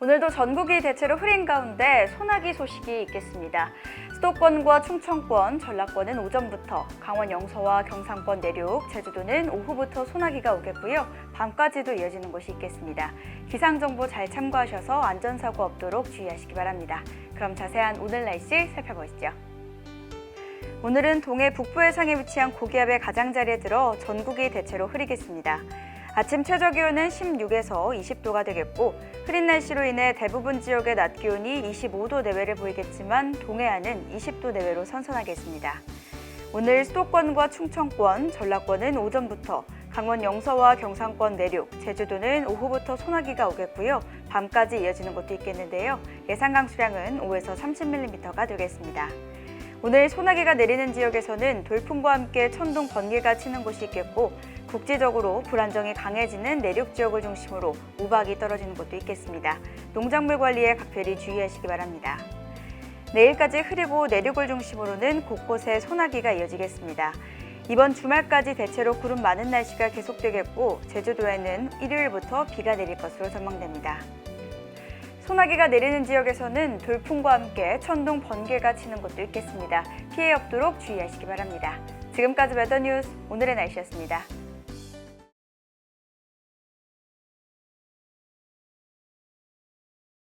오늘도 전국이 대체로 흐린 가운데 소나기 소식이 있겠습니다. 수도권과 충청권, 전라권은 오전부터, 강원 영서와 경상권 내륙, 제주도는 오후부터 소나기가 오겠고요. 밤까지도 이어지는 곳이 있겠습니다. 기상 정보 잘 참고하셔서 안전사고 없도록 주의하시기 바랍니다. 그럼 자세한 오늘 날씨 살펴보시죠. 오늘은 동해 북부 해상에 위치한 고기압의 가장자리에 들어 전국이 대체로 흐리겠습니다. 아침 최저 기온은 16에서 20도가 되겠고 흐린 날씨로 인해 대부분 지역의 낮 기온이 25도 내외를 보이겠지만 동해안은 20도 내외로 선선하겠습니다. 오늘 수도권과 충청권, 전라권은 오전부터 강원 영서와 경상권 내륙, 제주도는 오후부터 소나기가 오겠고요. 밤까지 이어지는 곳도 있겠는데요. 예상 강수량은 5에서 30mm가 되겠습니다. 오늘 소나기가 내리는 지역에서는 돌풍과 함께 천둥 번개가 치는 곳이 있겠고 국지적으로 불안정이 강해지는 내륙 지역을 중심으로 우박이 떨어지는 곳도 있겠습니다. 농작물 관리에 각별히 주의하시기 바랍니다. 내일까지 흐리고 내륙을 중심으로는 곳곳에 소나기가 이어지겠습니다. 이번 주말까지 대체로 구름 많은 날씨가 계속되겠고 제주도에는 일요일부터 비가 내릴 것으로 전망됩니다. 소나기가 내리는 지역에서는 돌풍과 함께 천둥 번개가 치는 곳도 있겠습니다. 피해 없도록 주의하시기 바랍니다. 지금까지 웨더뉴스 오늘의 날씨였습니다.